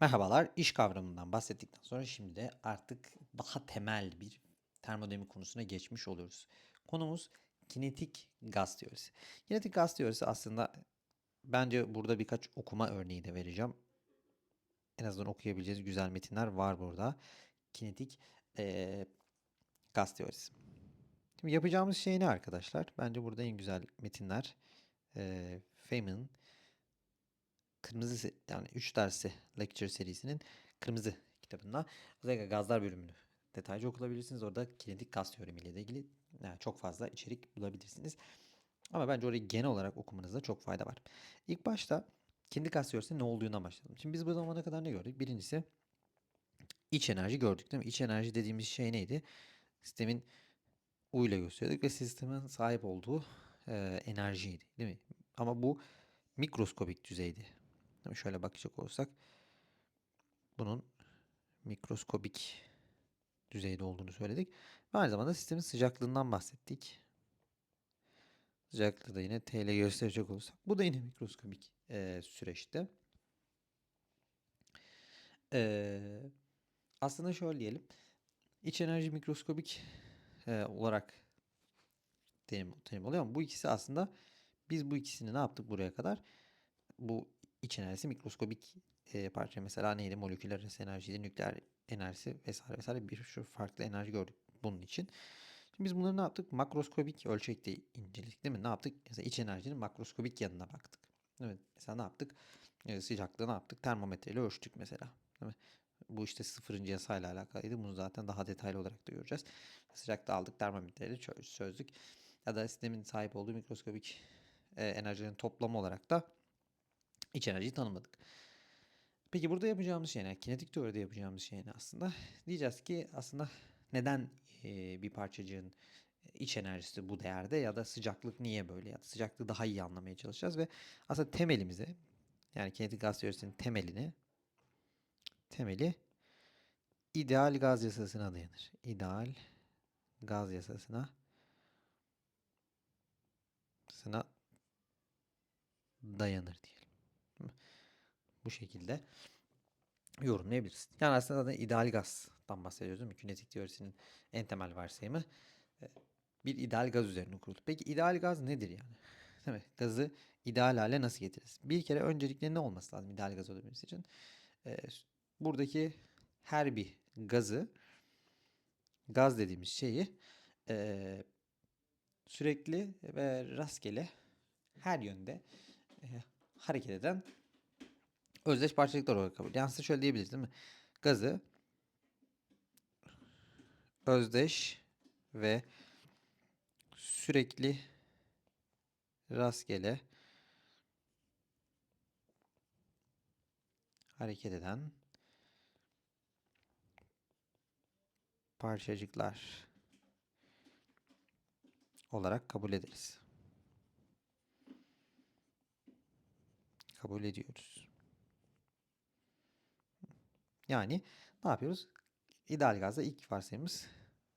Merhabalar, iş kavramından bahsettikten sonra şimdi de artık daha temel bir termodinamik konusuna geçmiş oluyoruz. Konumuz kinetik gaz teorisi. Kinetik gaz teorisi aslında bence burada birkaç okuma örneği de vereceğim. En azından okuyabileceğiniz güzel metinler var burada. Kinetik eee, gaz teorisi. Şimdi yapacağımız şey ne arkadaşlar? Bence burada en güzel metinler eee Feynman'ın Kırmızı yani 3 dersi lecture serisinin Kırmızı kitabında özellikle gazlar bölümünü detaylıca okuyabilirsiniz. Orada kinetik gaz teoremiyle de ilgili yani çok fazla içerik bulabilirsiniz. Ama bence orayı genel olarak okumanızda çok fayda var. İlk başta kinetik gaz teorisinin ne olduğuna başlayalım. Şimdi biz bu zamana kadar ne gördük? Birincisi iç enerji gördük değil mi? İç enerji dediğimiz şey neydi? Sistemin U ile gösteriyorduk ve sistemin sahip olduğu e, enerjiydi değil mi? Ama bu mikroskobik düzeydi. Şöyle bakacak olursak bunun mikroskobik düzeyde olduğunu söyledik. Ve aynı zamanda sistemin sıcaklığından bahsettik. Sıcaklığı da yine T ile gösterecek olursak. Bu da yine mikroskobik e, süreçte. E, aslında şöyle diyelim. İç enerji mikroskobik e, olarak terim, terim oluyor ama bu ikisi aslında biz bu ikisini ne yaptık buraya kadar? Bu iç enerjisi mikroskobik e, parça mesela neydi? Moleküler arası enerjiydi, nükleer enerjisi vesaire vesaire bir sürü farklı enerji gördük bunun için. Şimdi biz bunları ne yaptık? Makroskobik ölçekte inceledik değil mi? Ne yaptık? Mesela iç enerjinin makroskobik yanına baktık. Evet. Mesela ne yaptık? E, sıcaklığı ne yaptık? Termometreyle ölçtük mesela. Değil mi? Bu işte sıfırıncı yasayla alakalıydı. Bunu zaten daha detaylı olarak da göreceğiz. Sıcaklığı aldık, termometreyle çö- çözdük. Ya da sistemin sahip olduğu mikroskobik e, enerjilerin toplamı olarak da iç enerjiyi tanımladık. Peki burada yapacağımız şey ne? Kinetik teoride yapacağımız şey ne aslında? Diyeceğiz ki aslında neden bir parçacığın iç enerjisi bu değerde ya da sıcaklık niye böyle ya da sıcaklığı daha iyi anlamaya çalışacağız ve aslında temelimize yani kinetik gaz teorisinin temelini temeli ideal gaz yasasına dayanır. İdeal gaz yasasına sına dayanır diyelim. Bu şekilde yorumlayabiliriz. Yani aslında zaten ideal gazdan bahsediyoruz değil mi? Kinetik teorisinin en temel varsayımı e, bir ideal gaz üzerine kurulu. Peki ideal gaz nedir yani? Değil mi? Gazı ideal hale nasıl getiririz? Bir kere öncelikle ne olması lazım ideal gaz olabilmesi için? E, buradaki her bir gazı gaz dediğimiz şeyi e, sürekli ve rastgele her yönde hareket eden özdeş parçacıklar olarak kabul. Yani şöyle diyebiliriz değil mi? Gazı özdeş ve sürekli rastgele hareket eden parçacıklar olarak kabul ederiz. Kabul ediyoruz. Yani ne yapıyoruz? İdeal gazda ilk varsayımız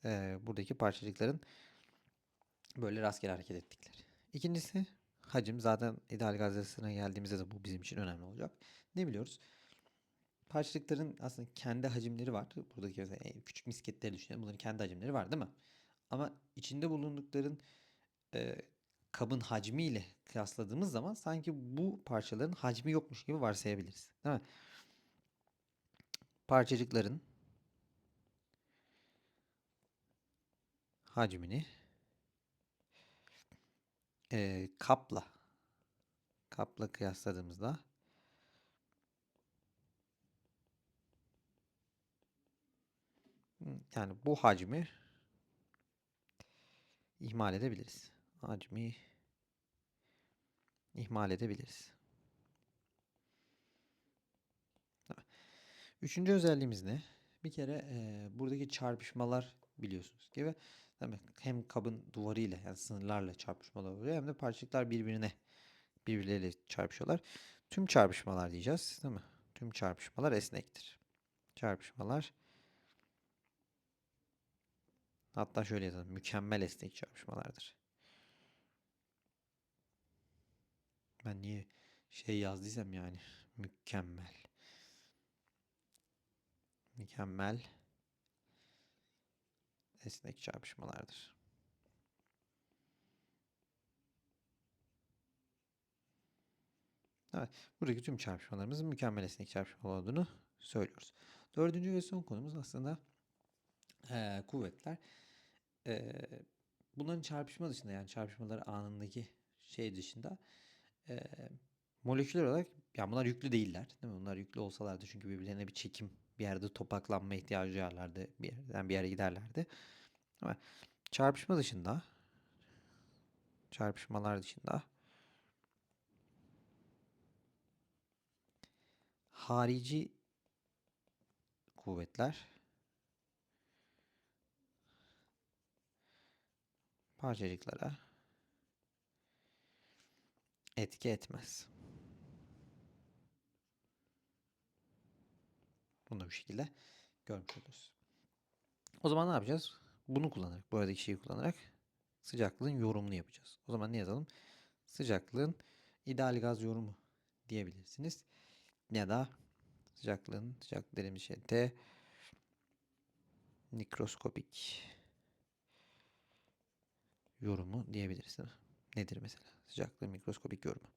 e, buradaki parçacıkların böyle rastgele hareket ettikleri. İkincisi hacim. Zaten ideal gaz yasasına geldiğimizde de bu bizim için önemli olacak. Ne biliyoruz? Parçacıkların aslında kendi hacimleri var. Buradaki mesela küçük misketleri düşünelim. Bunların kendi hacimleri var değil mi? Ama içinde bulundukların e, kabın hacmiyle kıyasladığımız zaman sanki bu parçaların hacmi yokmuş gibi varsayabiliriz. Değil mi? Parçacıkların hacmini e, kapla kapla kıyasladığımızda yani bu hacmi ihmal edebiliriz. Hacmi ihmal edebiliriz. Üçüncü özelliğimiz ne? Bir kere e, buradaki çarpışmalar biliyorsunuz gibi demek hem kabın duvarıyla yani sınırlarla çarpışmalar oluyor hem de parçacıklar birbirine birbirleriyle çarpışıyorlar. Tüm çarpışmalar diyeceğiz değil mi? Tüm çarpışmalar esnektir. Çarpışmalar hatta şöyle yazalım mükemmel esnek çarpışmalardır. Ben niye şey yazdıysam yani mükemmel. Mükemmel esnek çarpışmalardır. Evet, buradaki tüm çarpışmalarımızın mükemmel esnek çarpışma olduğunu söylüyoruz. Dördüncü ve son konumuz aslında eee, kuvvetler. Eee, bunların çarpışma dışında yani çarpışmaları anındaki şey dışında eee moleküler olarak yani bunlar yüklü değiller. Değil mi? Bunlar yüklü olsalardı çünkü birbirlerine bir çekim bir yerde topaklanma ihtiyacı duyarlardı. Bir yerden bir yere giderlerdi. Ama çarpışma dışında çarpışmalar dışında harici kuvvetler parçacıklara etki etmez. Bunu bu şekilde görmüş oluruz. O zaman ne yapacağız? Bunu kullanarak, bu aradaki şeyi kullanarak sıcaklığın yorumunu yapacağız. O zaman ne yazalım? Sıcaklığın ideal gaz yorumu diyebilirsiniz. Ya da sıcaklığın, sıcaklık dediğimiz şey de mikroskopik yorumu mi? Nedir mesela? Sıcaklığın mikroskopik yorumu.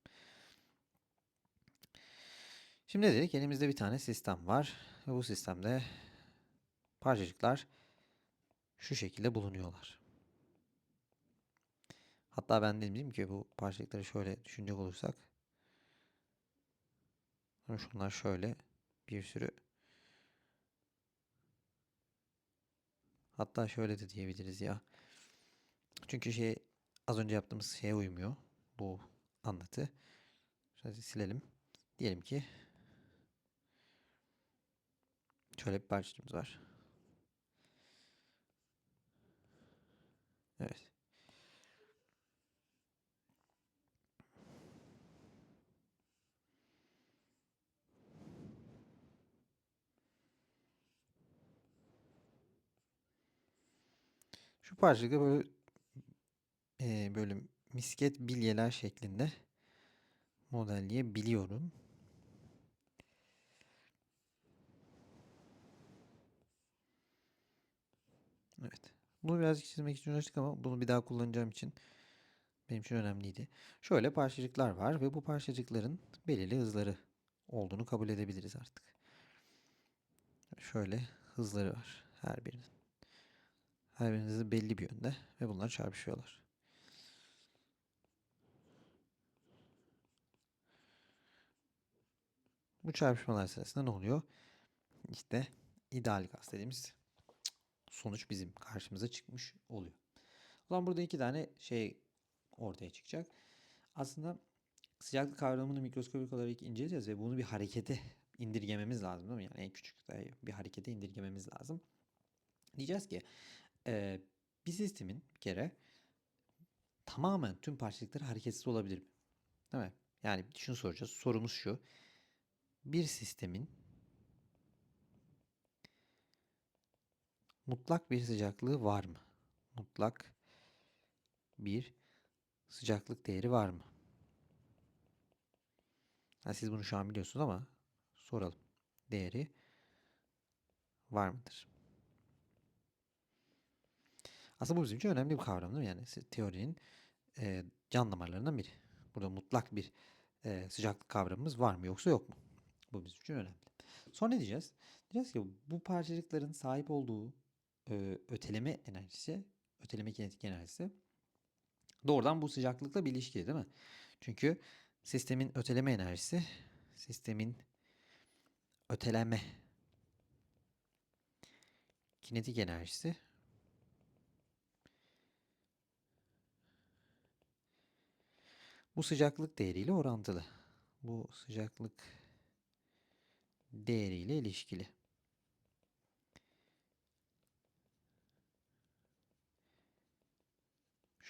Şimdi dedik? Elimizde bir tane sistem var. Ve bu sistemde parçacıklar şu şekilde bulunuyorlar. Hatta ben dedim ki bu parçacıkları şöyle düşünecek olursak şunlar şöyle bir sürü hatta şöyle de diyebiliriz ya. Çünkü şey az önce yaptığımız şeye uymuyor bu anlatı. Şöyle silelim. Diyelim ki şöyle bir parçacığımız var. Evet. Şu parçacıkı böyle eee, böyle misket bilyeler şeklinde modelleyebiliyorum. Evet. Bunu birazcık çizmek için uğraştık ama bunu bir daha kullanacağım için benim için önemliydi. Şöyle parçacıklar var ve bu parçacıkların belirli hızları olduğunu kabul edebiliriz artık. Şöyle hızları var her birinin. Her birinin hızı belli bir yönde ve bunlar çarpışıyorlar. Bu çarpışmalar sırasında ne oluyor? İşte ideal gaz dediğimiz sonuç bizim karşımıza çıkmış oluyor. O zaman burada iki tane şey ortaya çıkacak. Aslında sıcaklık kavramını mikroskopik olarak inceleyeceğiz ve bunu bir harekete indirgememiz lazım değil mi? Yani en küçük bir harekete indirgememiz lazım. Diyeceğiz ki e, bir sistemin bir kere tamamen tüm parçacıkları hareketsiz olabilir mi? Değil mi? Yani şunu soracağız. Sorumuz şu. Bir sistemin mutlak bir sıcaklığı var mı? Mutlak bir sıcaklık değeri var mı? Ha, siz bunu şu an biliyorsunuz ama soralım. Değeri var mıdır? Aslında bu bizim için önemli bir kavram değil mi? Yani teorinin e, can damarlarından biri. Burada mutlak bir e, sıcaklık kavramımız var mı yoksa yok mu? Bu bizim için önemli. Sonra ne diyeceğiz? Diyeceğiz ki bu parçacıkların sahip olduğu e, öteleme enerjisi, öteleme kinetik enerjisi doğrudan bu sıcaklıkla bir ilişkili değil mi? Çünkü sistemin öteleme enerjisi, sistemin öteleme kinetik enerjisi bu sıcaklık değeriyle orantılı. Bu sıcaklık değeriyle ilişkili.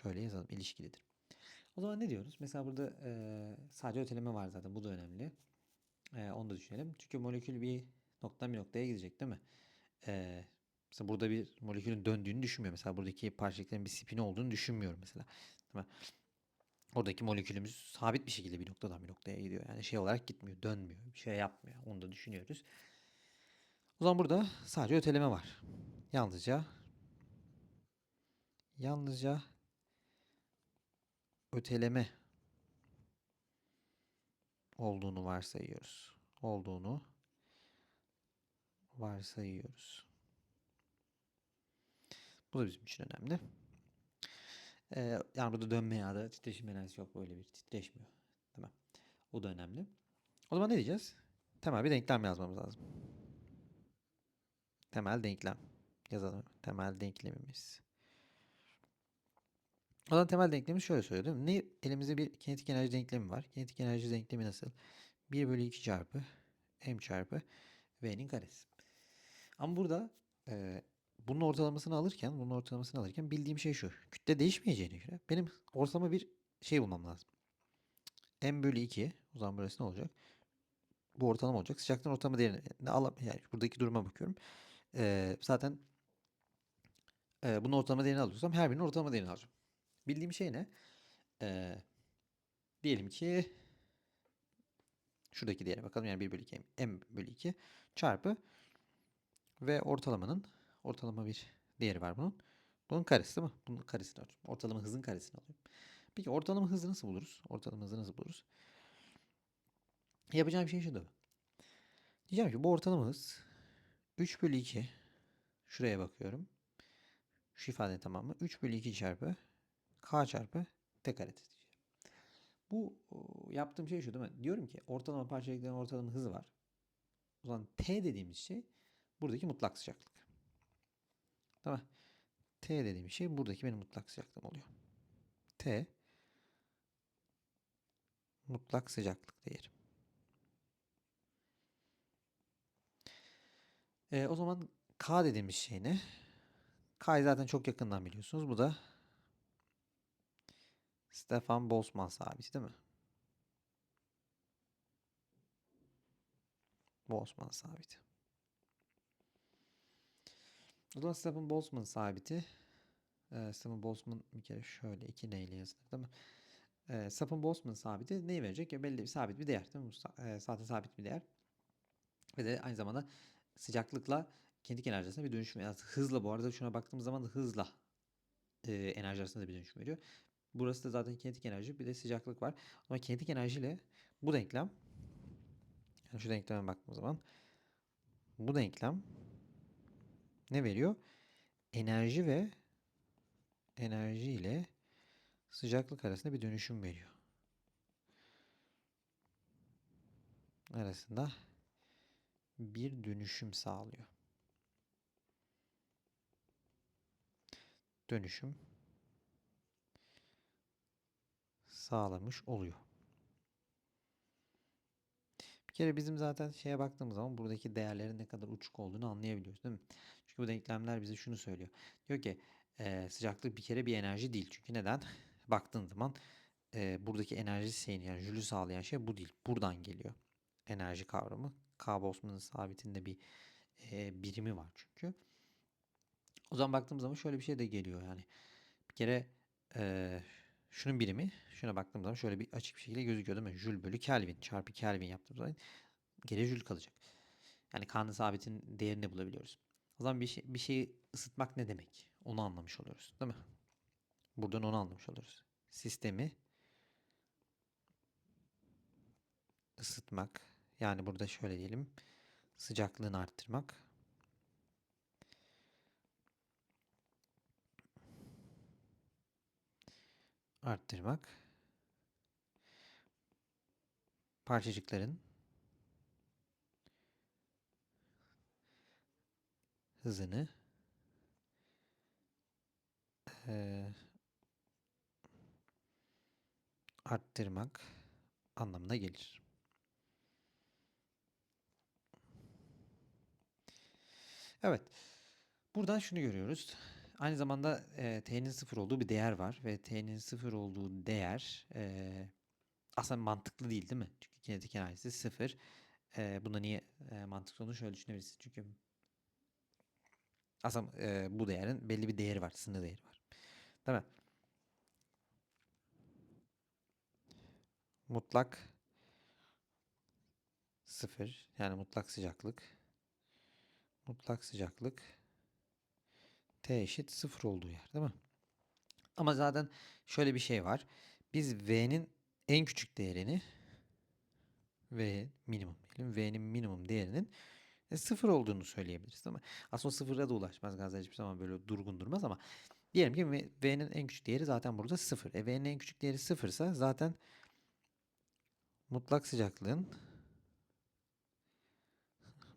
Şöyle yazalım ilişkilidir. O zaman ne diyoruz? Mesela burada e, sadece öteleme var zaten. Bu da önemli. E, onu da düşünelim. Çünkü molekül bir noktadan bir noktaya gidecek değil mi? E, mesela burada bir molekülün döndüğünü düşünmüyor. Mesela buradaki parçacıkların bir spini olduğunu düşünmüyorum mesela. Mi? Oradaki molekülümüz sabit bir şekilde bir noktadan bir noktaya gidiyor. Yani şey olarak gitmiyor, dönmüyor, bir şey yapmıyor. Onu da düşünüyoruz. O zaman burada sadece öteleme var. Yalnızca yalnızca öteleme olduğunu varsayıyoruz. Olduğunu varsayıyoruz. Bu da bizim için önemli. Ee, yani burada dönme ya da titreşim enerjisi yok. Böyle bir titreşmiyor. Tamam. O da önemli. O zaman ne diyeceğiz? Temel bir denklem yazmamız lazım. Temel denklem. Yazalım. Temel denklemimiz. O zaman temel denklemi şöyle söylüyor değil mi? Ne? Elimizde bir kinetik enerji denklemi var. Kinetik enerji denklemi nasıl? 1 bölü 2 çarpı m çarpı v'nin karesi. Ama burada e, bunun ortalamasını alırken, bunun ortalamasını alırken bildiğim şey şu. Kütle değişmeyeceğine göre benim ortalama bir şey bulmam lazım. m bölü 2 o zaman burası ne olacak? Bu ortalama olacak. Sıcaklığın ortalama değerini al yani buradaki duruma bakıyorum. E, zaten e, bunun ortalama değerini alıyorsam her birinin ortalama değerini alacağım. Bildiğim şey ne? E, diyelim ki şuradaki değere bakalım. Yani 1 bölü 2 m bölü 2 çarpı ve ortalamanın ortalama bir değeri var bunun. Bunun karesi değil mi? Bunun karesini alıyorum. Ortalama hızın karesini alıyorum. Peki ortalama hızı nasıl buluruz? Ortalama hızı nasıl buluruz? Yapacağım şey şu da. Diyeceğim ki bu ortalama hız 3 bölü 2 şuraya bakıyorum. Şu ifade tamamı 3 bölü 2 çarpı k çarpı t kare diyeceğim. Bu yaptığım şey şu değil mi? Diyorum ki ortalama parçacıkların ortalama hızı var. O zaman t dediğimiz şey buradaki mutlak sıcaklık. Tamam. T dediğim şey buradaki benim mutlak sıcaklığım oluyor. T mutlak sıcaklık değeri. E, o zaman K dediğimiz şey ne? K'yı zaten çok yakından biliyorsunuz. Bu da Stefan Boltzmann sabiti değil mi? Boltzmann sabiti. O zaman Stephen Boltzmann sabiti. E, Stephen Boltzmann bir kere şöyle iki neyle yazılır değil mi? E, Stephen Boltzmann sabiti neyi verecek? Ya belli bir sabit bir değer değil mi? Bu e, zaten sabit bir değer. Ve de aynı zamanda sıcaklıkla kinetik enerji arasında bir dönüşüm. Yani hızla bu arada şuna baktığımız zaman hızla e, enerji arasında bir dönüşüm veriyor. Burası da zaten kinetik enerji bir de sıcaklık var. Ama kinetik enerjiyle bu denklem yani şu denkleme baktığımız zaman bu denklem ne veriyor? Enerji ve enerji ile sıcaklık arasında bir dönüşüm veriyor. Arasında bir dönüşüm sağlıyor. Dönüşüm sağlamış oluyor. Bir kere bizim zaten şeye baktığımız zaman buradaki değerlerin ne kadar uçuk olduğunu anlayabiliyoruz değil mi? Çünkü bu denklemler bize şunu söylüyor. Diyor ki e, sıcaklık bir kere bir enerji değil. Çünkü neden? Baktığın zaman e, buradaki enerji şeyini yani jülü sağlayan şey bu değil. Buradan geliyor enerji kavramı. K. Boltzmann'ın sabitinde bir e, birimi var çünkü. O zaman baktığımız zaman şöyle bir şey de geliyor yani. Bir kere e, şunun birimi şuna baktığım zaman şöyle bir açık bir şekilde gözüküyor değil mi? Jül bölü Kelvin çarpı Kelvin yaptığımız zaman geriye jül kalacak. Yani K'nın sabitin değerini bulabiliyoruz. O zaman bir, şey, bir şeyi ısıtmak ne demek? Onu anlamış oluyoruz değil mi? Buradan onu anlamış oluyoruz. Sistemi ısıtmak yani burada şöyle diyelim sıcaklığını arttırmak arttırmak parçacıkların hızını e, arttırmak anlamına gelir. Evet. Buradan şunu görüyoruz. Aynı zamanda e, t'nin sıfır olduğu bir değer var ve t'nin sıfır olduğu değer e, aslında mantıklı değil değil mi? Çünkü kinetik enerjisi sıfır. E, buna niye e, mantıklı olduğunu şöyle düşünebilirsiniz. Çünkü aslında e, bu değerin belli bir değeri var, sınır değeri var. Değil mi? Mutlak sıfır yani mutlak sıcaklık mutlak sıcaklık T eşit 0 olduğu yer değil mi? Ama zaten şöyle bir şey var. Biz V'nin en küçük değerini V minimum diyelim. V'nin minimum değerinin e, sıfır olduğunu söyleyebiliriz mi? Aslında sıfıra da ulaşmaz. Gazlar hiçbir zaman böyle durgun durmaz ama diyelim ki V'nin en küçük değeri zaten burada sıfır. E, V'nin en küçük değeri sıfırsa zaten mutlak sıcaklığın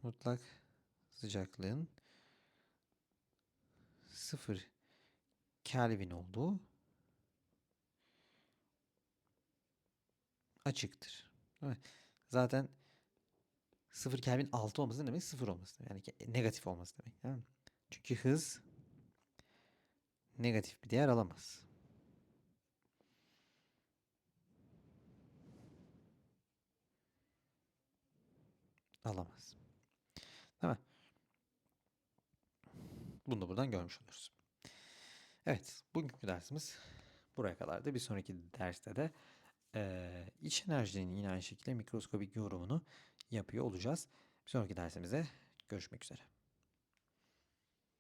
mutlak sıcaklığın sıfır Kelvin olduğu açıktır. Zaten 0 Kelvin 6 olması demek? 0 olması demek. Yani negatif olması demek. Çünkü hız negatif bir değer alamaz. Alamaz. Değil mi? Bunu da buradan görmüş oluruz. Evet, bugünkü dersimiz buraya kadardı. Bir sonraki derste de eee iç enerjinin yine aynı şekilde mikroskobik yorumunu yapıyor olacağız. Bir sonraki dersimizde görüşmek üzere.